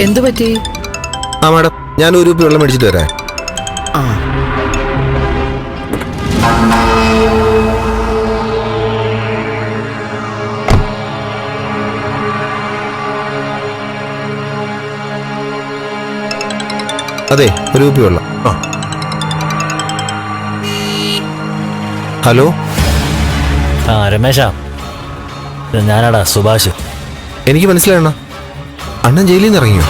എന്തു പറ്റി? ആ മാഡം ഞാൻ ഒരു കുപ്പി വെള്ളം മേടിച്ചിട്ട് വരാം. ആ. അതെ ഒരു കുപ്പി വെള്ളം. ആ. ഹലോ? ആ രമേശാ. ഞാനാടാ സുഭാഷ്. എനിക്ക് മനസ്സിലായണ്ണ അണ്ണൻ ജയിലിൽ നിന്ന് ഇറങ്ങിയോ?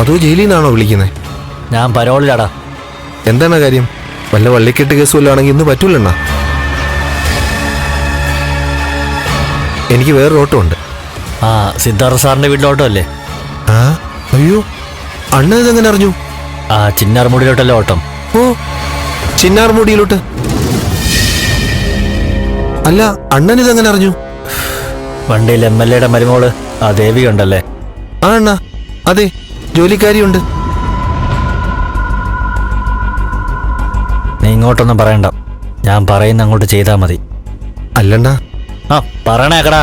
അതോ ജയിലിൽ നിന്നാണോ വിളിക്കുന്നത് ഞാൻ പരോളിലാടാ. എന്താണ് കാര്യം? വല്ല വള്ളിക്കെട്ട് കേസ് വല്ലതാണെങ്കിൽ ഇന്ന് പറ്റൂലണ്ണ എനിക്ക് വേറൊരു ഓട്ടോ ഉണ്ട്. ആ സിദ്ധാർത്ഥ സാറിന്റെ വീട്ടിലോട്ടോ അല്ലേ? ആ അയ്യോ അണ്ണൻ ഇതെങ്ങനെ അറിഞ്ഞു? ആ ചിന്നാർമുടിയിലോട്ടല്ലേ ഓട്ടം. ഓ ചിന്നാർമുടിയിലോട്ട്. അല്ല അണ്ണൻ ഇതെങ്ങനെ അറിഞ്ഞു? വണ്ടിയിൽ എം എൽ എയുടെ മരുമോൾ ആ ദേവി ഉണ്ടല്ലേ? ആ അണ്ണ അതെ ജോലിക്കാരിയുണ്ട്. നീ ഇങ്ങോട്ടൊന്നും പറയണ്ട. ഞാൻ പറയുന്ന അങ്ങോട്ട് ചെയ്താൽ മതി. അല്ലണ്ട ആ പറയണേക്കടാ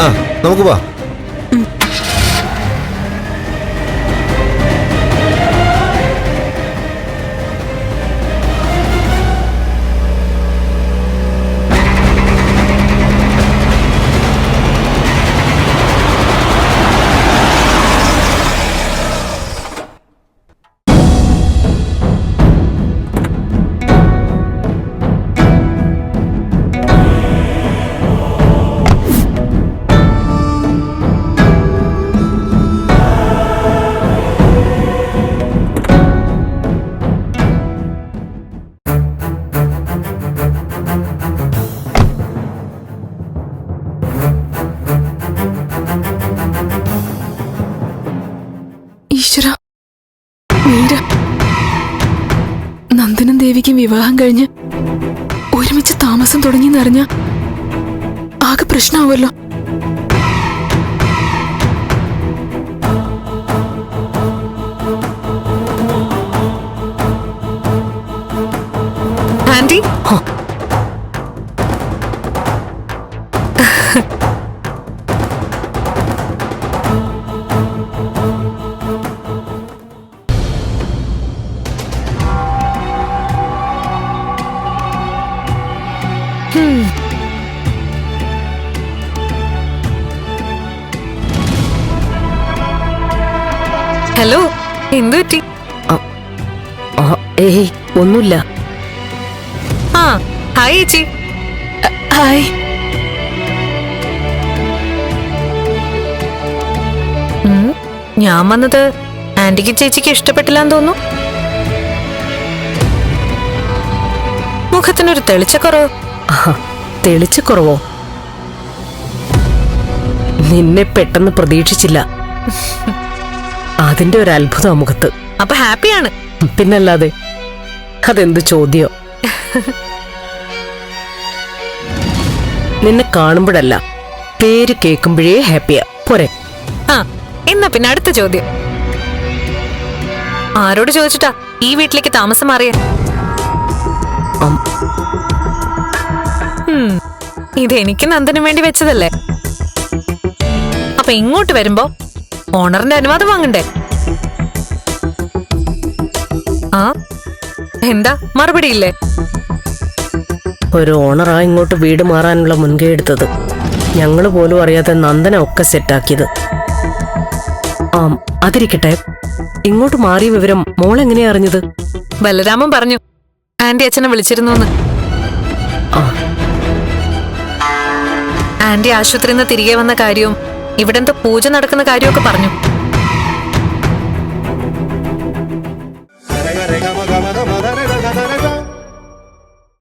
ആ നമുക്ക് വാ. നന്ദനും ദേവിക്കും വിവാഹം കഴിഞ്ഞ് ഒരുമിച്ച് താമസം തുടങ്ങിയെന്നറിഞ്ഞ ആകെ പ്രശ്നമാവുമല്ലോ ആന്റി ഹലോ എന്തു പറ്റി? ഏയ് ഒന്നുമില്ല. ആ ഹായ് ചേച്ചി. ഹായ്. ഞാൻ വന്നത് ആന്റിക്ക് ചേച്ചിക്ക് ഇഷ്ടപ്പെട്ടില്ലാന്ന് തോന്നുന്നു. മുഖത്തിനൊരു തെളിച്ചക്കുറവ്. ആഹാ, തെളിച്ച് കുറവോ നിന്നെ പെട്ടെന്ന് പ്രതീക്ഷിച്ചില്ല. അതിന്റെ ഒരു അത്ഭുത മുഖത്ത്. അപ്പൊ ഹാപ്പിയാണ്. പിന്നല്ലാതെ അതെന്ത് ചോദ്യോ? നിന്നെ കാണുമ്പോഴല്ല പേര് കേൾക്കുമ്പോഴേ ഹാപ്പിയാ. പോരെ. ആ എന്നാ പിന്നെ അടുത്ത ചോദ്യം. ആരോട് ചോദിച്ചിട്ടാ ഈ വീട്ടിലേക്ക് താമസം മാറിയ? ഇത് എനിക്ക് നന്ദനും വേണ്ടി വെച്ചതല്ലേ? അപ്പൊ ഇങ്ങോട്ട് വരുമ്പോ ഓണറിന്റെ അനുവാദം വാങ്ങണ്ടേ? ആ എന്താ? മറുപടി ഇല്ലേ ഒരു ഓണറാ ഇങ്ങോട്ട് വീട് മാറാനുള്ള മുൻകൈ എടുത്തത്. ഞങ്ങൾ പോലും അറിയാതെ നന്ദന ഒക്കെ സെറ്റാക്കിയത്. ആ അതിരിക്കട്ടെ. ഇങ്ങോട്ട് മാറിയ വിവരം മോൾ എങ്ങനെയാ അറിഞ്ഞത്? ബലരാമൻ പറഞ്ഞു. ആന്റി അച്ഛനെ വിളിച്ചിരുന്നു ആ ആന്റി ആശുപത്രിയിൽ നിന്ന് തിരികെ വന്ന കാര്യവും ഇവിടെന്താ പൂജ നടക്കുന്ന കാര്യമൊക്കെ പറഞ്ഞു.